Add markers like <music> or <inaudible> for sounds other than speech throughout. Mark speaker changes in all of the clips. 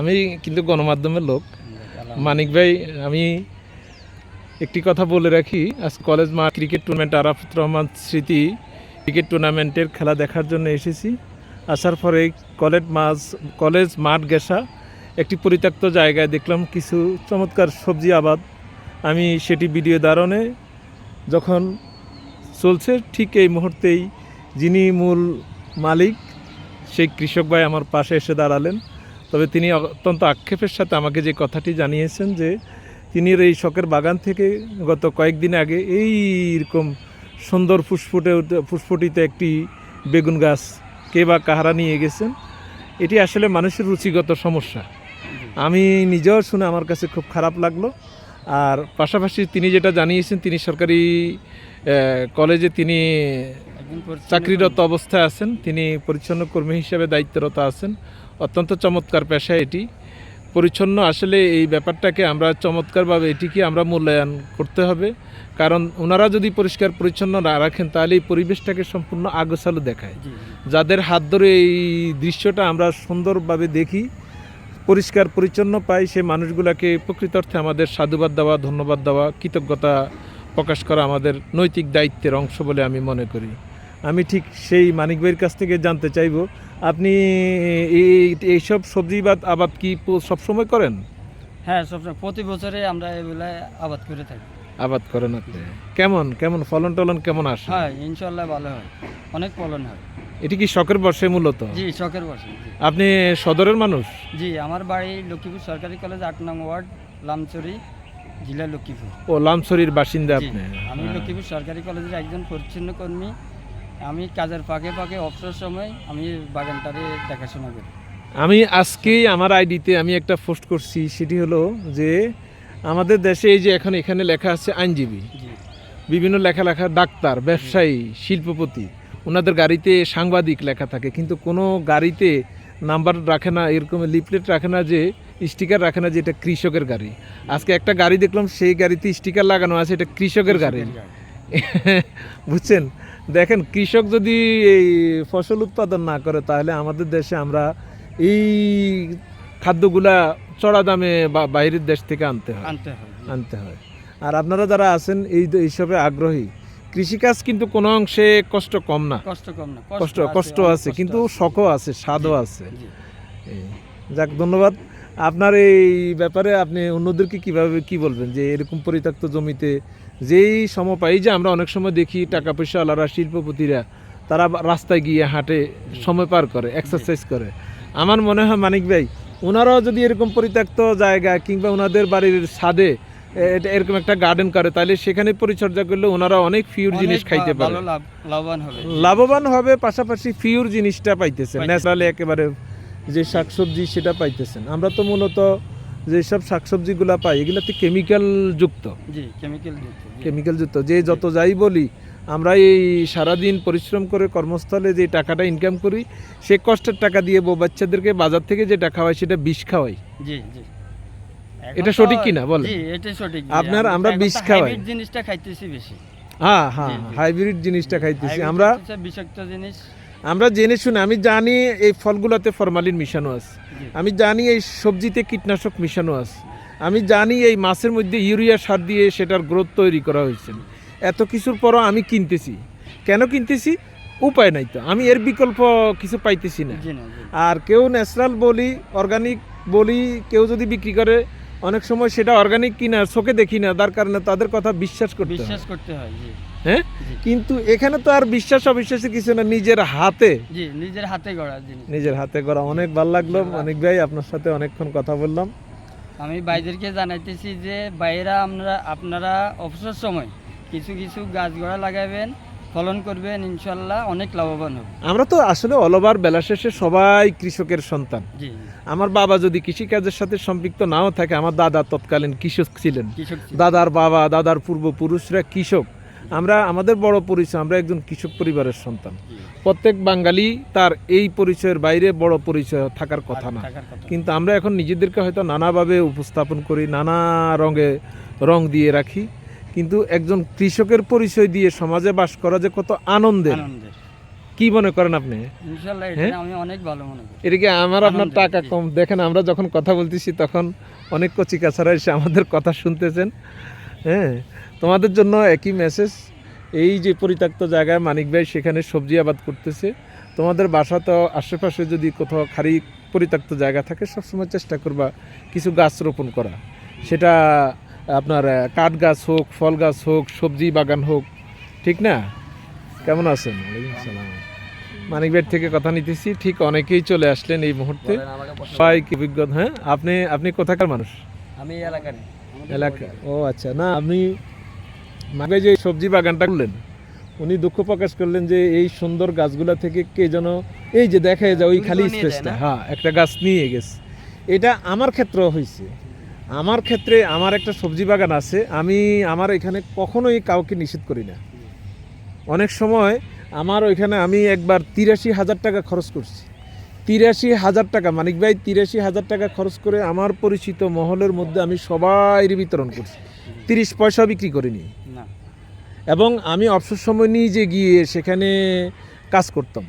Speaker 1: আমি কিন্তু গণমাধ্যমের লোক। মানিক ভাই আমি একটি কথা বলে রাখি আজ কলেজ মাঠ ক্রিকেট টুর্নামেন্ট আরাফত রহমান স্মৃতি ক্রিকেট টুর্নামেন্টের খেলা দেখার জন্য এসেছি। আসার পরে কলেজ মাছ কলেজ মাঠ গেসা একটি পরিত্যক্ত জায়গায় দেখলাম কিছু চমৎকার সবজি আবাদ। আমি সেটি ভিডিও ধারণে যখন চলছে ঠিক এই মুহূর্তেই যিনি মূল মালিক সেই কৃষক ভাই আমার পাশে এসে দাঁড়ালেন। তবে তিনি অত্যন্ত আক্ষেপের সাথে আমাকে যে কথাটি জানিয়েছেন যে, তিনি এই শখের বাগান থেকে গত কয়েকদিন আগে এই রকম সুন্দর ফুসফুটে ফুসফুটিতে একটি বেগুন গাছ কে বা কাহারা নিয়ে গেছেন। এটি আসলে মানুষের রুচিগত সমস্যা। আমি নিজেও শুনে আমার কাছে খুব খারাপ লাগল। আর পাশাপাশি তিনি যেটা জানিয়েছেন, তিনি সরকারি কলেজে তিনি চাকরিরত অবস্থায় আছেন তিনি পরিচ্ছন্ন কর্মী হিসেবে দায়িত্বরত আছেন। অত্যন্ত চমৎকার পেশা এটি। পরিচ্ছন্ন আসলে এই ব্যাপারটাকে আমরা চমৎকারভাবে এটিকে আমরা মূল্যায়ন করতে হবে। কারণ ওনারা যদি পরিষ্কার পরিচ্ছন্ন না রাখেন তাহলে এই পরিবেশটাকে সম্পূর্ণ আগোছালো দেখায়। যাদের হাত ধরে এই দৃশ্যটা আমরা সুন্দরভাবে দেখি পরিষ্কার পরিচ্ছন্ন পাই সেই মানুষগুলোকে প্রকৃত অর্থে আমাদের সাধুবাদ দেওয়া ধন্যবাদ দেওয়া কৃতজ্ঞতা প্রকাশ করা আমাদের নৈতিক দায়িত্বের অংশ বলে আমি মনে করি। আমি ঠিক সেই মানিক ভাইয়ের কাছ থেকে জানতে চাইব। আপনি এই এইসব সবজি বা আবাদ কি সবসময় করেন?
Speaker 2: হ্যাঁ সবসময় প্রতি বছরে আমরা এগুলা আবাদ করে থাকি।
Speaker 1: আবাদ করেন আপনি। কেমন কেমন? ফলন টলন কেমন আসে?
Speaker 2: হ্যাঁ ইনশাল্লাহ ভালো হয়। অনেক ফলন হয়।
Speaker 1: এটি কি শখের বর্ষে মূলত?
Speaker 2: জি শখের বর্ষে
Speaker 1: আপনি সদরের মানুষ?
Speaker 2: জি আমার বাড়ি লক্ষ্মীপুর সরকারি কলেজ আট নং ওয়ার্ড লামচুরি জেলা লক্ষ্মীপুর।
Speaker 1: ও লামছড়ির বাসিন্দা আপনি।
Speaker 2: আমি
Speaker 1: হ্যাঁ।
Speaker 2: লক্ষ্মীপুর সরকারি কলেজের একজন পরিচ্ছন্ন কর্মী। আমি কাজের ফাঁকে ফাঁকে অবসর সময় আমি বাগানটারে দেখাশোনা করি।
Speaker 1: আমি আজকেই আমার আইডিতে আমি একটা পোস্ট করছি সেটি হলো যে আমাদের দেশে এই যে এখন এখানে লেখা আছে আইনজীবী। বিভিন্ন লেখা লেখা ডাক্তার ব্যবসায়ী শিল্পপতি ওনাদের গাড়িতে সাংবাদিক লেখা থাকে কিন্তু কোনো গাড়িতে নাম্বার রাখে না এরকম লিফলেট রাখে না যে স্টিকার রাখে না যে এটা কৃষকের গাড়ি। আজকে একটা গাড়ি দেখলাম সেই গাড়িতে স্টিকার লাগানো আছে এটা কৃষকের গাড়ি। <laughs> বুঝছেন? দেখেন কৃষক যদি এই ফসল উৎপাদন না করে তাহলে আমাদের দেশে আমরা এই খাদ্যগুলা চড়া দামে বা বাইরের দেশ থেকে আনতে হয়।
Speaker 2: আনতে
Speaker 1: হয় আর আপনারা যারা আছেন এই এইসবে আগ্রহী কৃষিকাজ কিন্তু কোনো অংশে কষ্ট কম না।
Speaker 2: কষ্ট কম না
Speaker 1: কষ্ট কষ্ট আছে কিন্তু শখও আছে স্বাদও আছে। যাক ধন্যবাদ। আপনার এই ব্যাপারে আপনি অন্যদেরকে কীভাবে কি বলবেন যে এরকম পরিত্যক্ত জমিতে যেই সমপাই যে আমরা অনেক সময় দেখি টাকা পয়সা আলারা শিল্পপতিরা তারা রাস্তায় গিয়ে হাঁটে সময় পার করে এক্সারসাইজ করে। আমার মনে হয় মানিক ভাই ওনারাও যদি এরকম পরিত্যক্ত জায়গা কিংবা ওনাদের বাড়ির ছাদে এটা এরকম একটা গার্ডেন করে তাহলে সেখানে পরিচর্যা করলে ওনারা অনেক ফিউর জিনিস খাইতে পারে।
Speaker 2: লাভবান হবে।
Speaker 1: লাভবান হবে পাশাপাশি ফিউর জিনিসটা পাইতেছেন। ন্যাচারালি একেবারে যে শাকসবজি সেটা পাইতেছেন। আমরা তো মূলত যেসব শাকসবজিগুলা পাই এগুলাতে কেমিক্যাল যুক্ত
Speaker 2: জি কেমিক্যাল যুক্ত
Speaker 1: কেমিক্যাল যুক্ত যে যত যাই বলি আমরা এই সারাদিন পরিশ্রম করে কর্মস্থলে যে টাকাটা ইনকাম করি সে কষ্টের টাকা দিয়ে বউ বাচ্চাদেরকে বাজার থেকে যেটা খাওয়াই সেটা বিষ খাওয়াই
Speaker 2: জি জি
Speaker 1: এটা
Speaker 2: তো-
Speaker 1: সঠিক কিনা বলেন?
Speaker 2: জি এটা সঠিক
Speaker 1: আপনার- আমরা বিষ খাওয়াই।
Speaker 2: জিনিসটা খাইতেছি বেশি
Speaker 1: হ্যাঁ হ্যাঁ। হাইব্রিড জিনিসটা খাইতেছি আমরা
Speaker 2: বিষাক্ত জিনিস
Speaker 1: আমরা জেনে শুনে আমি জানি এই ফলগুলোতে ফরমালিন মিশানো আছে। আমি জানি এই সবজিতে কীটনাশক মিশানো আছে। আমি জানি এই মাছের মধ্যে ইউরিয়া সার দিয়ে সেটার গ্রোথ তৈরি করা হয়েছে। এত কিছুর পরও আমি কিনতেছি। কেন কিনতেছি? উপায় নাই তো। আমি এর বিকল্প কিছু পাইতেছি না। আর কেউ ন্যাচারাল বলি অর্গানিক বলি কেউ যদি বিক্রি করে অনেক সময় সেটা অর্গানিক কিনা চোখে দেখি না তার কারণে তাদের কথা বিশ্বাস করতে হয়।
Speaker 2: বিশ্বাস করতে হয় জি।
Speaker 1: হ্যাঁ? কিন্তু এখানে তো আর বিশ্বাস অবিশ্বাসে কিছু না নিজের হাতে।
Speaker 2: জি নিজের হাতে গড়া জিনিস।
Speaker 1: নিজের হাতে গড়া অনেক ভালো লাগল। অনেক ভাই আপনার সাথে অনেকক্ষণ কথা বললাম।
Speaker 2: আমি ভাইদেরকে জানাইতেছি যে বাইরা আমরা আপনারা অবসর সময় কিছু কিছু গাছ গোড়া লাগাবেন ফলন করবেন ইনশাল্লাহ অনেক লাভবান হবে।
Speaker 1: আমরা তো আসলে অলবার বেলা শেষে সবাই কৃষকের সন্তান। আমার বাবা যদি কৃষিকাজের সাথে সম্পৃক্ত নাও থাকে আমার দাদা তৎকালীন কৃষক ছিলেন। দাদার বাবা দাদার পূর্বপুরুষরা কৃষক। আমরা আমাদের বড় পরিচয় আমরা একজন কৃষক পরিবারের সন্তান। প্রত্যেক বাঙালি তার এই পরিচয়ের বাইরে বড় পরিচয় থাকার কথা না। কিন্তু আমরা এখন নিজেদেরকে হয়তো নানাভাবে উপস্থাপন করি নানা রঙে রং দিয়ে রাখি। কিন্তু একজন কৃষকের পরিচয় দিয়ে সমাজে বাস করা যে কত আনন্দের। কি মনে করেন আপনি? হ্যাঁ?
Speaker 2: এটা
Speaker 1: এদিকে আমার আপনার টাকা কম? দেখেন আমরা যখন কথা বলতেছি তখন অনেক কচি কাছারা এসে আমাদের কথা শুনতেছেন। হ্যাঁ? তোমাদের জন্য একই মেসেজ এই যে পরিত্যক্ত জায়গায় মানিক ভাই সেখানে সবজি আবাদ করতেছে। তোমাদের বাসা তো আশেপাশে যদি কোথাও খালি পরিত্যক্ত জায়গা থাকে সবসময় চেষ্টা করবা কিছু গাছ রোপণ করা। সেটা আপনার কাঠ গাছ হোক ফল গাছ হোক সবজি বাগান হোক ঠিক না? কেমন আছেন? মানিক ভাইয়ের থেকে কথা নিতেছি। ঠিক অনেকেই চলে আসলেন এই মুহূর্তে। সবাই কি অভিজ্ঞতা? হ্যাঁ আপনি আপনি কোথাকার মানুষ?
Speaker 2: আমি এলাকার।
Speaker 1: এলাকা ও আচ্ছা। না আপনি মাগে যে সবজি বাগানটা করলেন উনি দুঃখ প্রকাশ করলেন যে এই সুন্দর গাছগুলা থেকে কে যেন এই যে দেখা যায় ওই খালি স্পেসটা হ্যাঁ একটা গাছ নিয়ে গেছে। এটা আমার ক্ষেত্রেও হয়েছে। আমার ক্ষেত্রে আমার একটা সবজি বাগান আছে আমি আমার এখানে কখনোই কাউকে নিষেধ করি না। অনেক সময় আমার ওইখানে আমি একবার তিরাশি হাজার টাকা খরচ করছি। তিরাশি হাজার টাকা মানিক ভাই তিরাশি হাজার টাকা খরচ করে আমার পরিচিত মহলের মধ্যে আমি সবাই বিতরণ করছি। তিরিশ পয়সা বিক্রি করিনি। এবং আমি অবসর সময় নিজে গিয়ে সেখানে কাজ করতাম।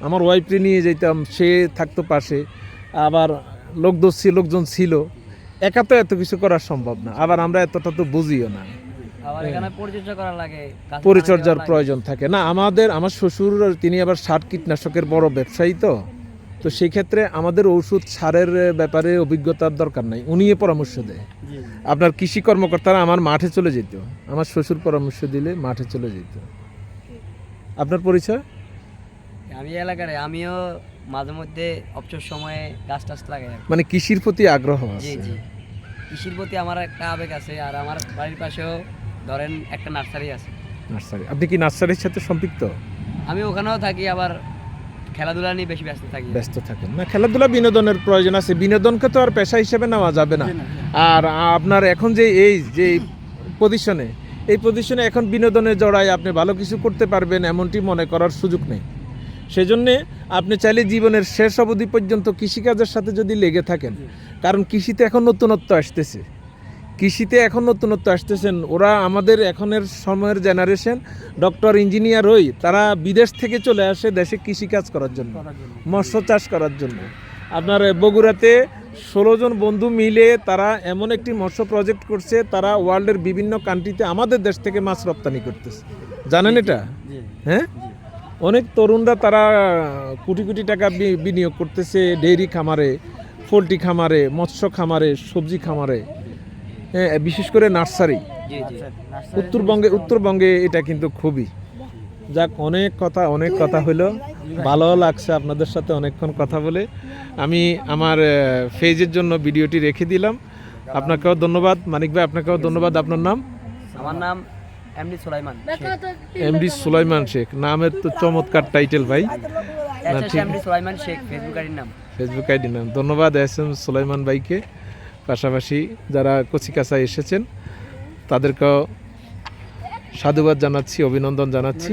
Speaker 1: আমার ওয়াইফকে নিয়ে যেতাম সে থাকতো পাশে। আবার লোকদোষ লোকজন ছিল। একা তো এত কিছু করা সম্ভব না। আবার আমরা এতটা তো বুঝিও না।
Speaker 2: আবার এখানে পরিচর্যা করা লাগে গাছ
Speaker 1: পরিচর্যার প্রয়োজন থাকে। না আমাদের আমার শ্বশুর তিনি আবার সার কীটনাশকের বড় ব্যবসায়ী তো। তো সেই ক্ষেত্রে আমাদের ওষুধ সারের ব্যাপারে অভিজ্ঞতার দরকার নাই। উনি পরামর্শ দেয়। আপনার কৃষি কর্মকর্তারা আমার মাঠে চলে যেত। আমার শ্বশুর পরামর্শ দিলে মাঠে চলে যেত। আপনার পরিচয়?
Speaker 2: আমি এলাকার আমিও মাঝে মধ্যে অবসর সময়ে গাছ টাছ লাগাই
Speaker 1: মানে কৃষির প্রতি আগ্রহ
Speaker 2: জি
Speaker 1: আছে।
Speaker 2: জি। কৃষির প্রতি আমার একটা আবেগ আছে আর আমার বাড়ির পাশেও ধরেন একটা নার্সারি আছে।
Speaker 1: নার্সারি। আপনি কি নার্সারির সাথে সম্পৃক্ত?
Speaker 2: আমি ওখানেও থাকি আবার খেলাধুলা নিয়ে বেশি ব্যস্ত থাকি।
Speaker 1: ব্যস্ত থাকেন। না খেলাধুলা বিনোদনের প্রয়োজন আছে। বিনোদনকে তো আর পেশা হিসেবে নেওয়া যাবে না। আর আপনার এখন যে এই যে পজিশনে এই পজিশনে এখন বিনোদনে জড়ায় আপনি ভালো কিছু করতে পারবেন এমনটি মনে করার সুযোগ নেই। সেজন্যে আপনি চাইলে জীবনের শেষ অবধি পর্যন্ত কৃষিকাজের সাথে যদি লেগে থাকেন কারণ কৃষিতে এখন নতুনত্ব আসতেছে। কৃষিতে এখন নতুনত্ব আসতেছেন। ওরা আমাদের এখনের সময়ের জেনারেশন ডক্টর ইঞ্জিনিয়ার হই তারা বিদেশ থেকে চলে আসে দেশে কৃষিকাজ করার জন্য মৎস্য চাষ করার জন্য। আপনার বগুড়াতে ষোলো জন বন্ধু মিলে তারা এমন একটি মৎস্য প্রজেক্ট করছে তারা ওয়ার্ল্ডের বিভিন্ন কান্ট্রিতে আমাদের দেশ থেকে মাছ রপ্তানি করতেছে। জানেন এটা? হ্যাঁ? অনেক তরুণরা তারা কোটি কোটি টাকা বিনিয়োগ করতেছে ডেইরি খামারে। পোলট্রি খামারে মৎস্য খামারে সবজি খামারে হ্যাঁ বিশেষ করে নার্সারি। উত্তরবঙ্গে উত্তরবঙ্গে এটা কিন্তু খুবই। যাক অনেক কথা অনেক কথা হলো। ভালো লাগছে আপনাদের সাথে অনেকক্ষণ কথা বলে। আমি আমার ফেজের জন্য ভিডিওটি রেখে দিলাম। আপনাকেও ধন্যবাদ। মানিক ভাই আপনাকেও ধন্যবাদ। আপনার নাম?
Speaker 2: আমার নাম এমডি সুলাইমান
Speaker 1: এমডি সুলাইমান শেখ। নামের তো চমৎকার টাইটেল ভাই।
Speaker 2: এমডি সুলাইমান শেখ ফেসবুক আইডির নাম।
Speaker 1: ফেসবুক আইডি নাম ধন্যবাদ এস এম সুলাইমান ভাইকে। পাশাপাশি যারা কচিকাছায় এসেছেন তাদেরকেও সাধুবাদ জানাচ্ছি অভিনন্দন জানাচ্ছি।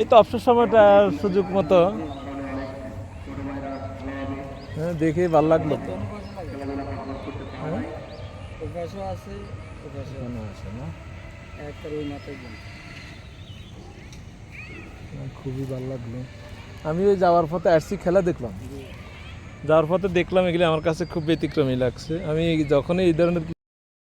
Speaker 1: এই তো অবসর সময়টা সুযোগ মতো। হ্যাঁ দেখে ভালো লাগল তো। হ্যাঁ?
Speaker 2: যান
Speaker 1: খুবই ভালো লাগল। আমি ওই যাওয়ার পথে আসছি খেলা দেখলাম। যাওয়ার পথে দেখলাম এগুলি আমার কাছে খুব ব্যতিক্রমী লাগছে। আমি যখনই এই ধরনের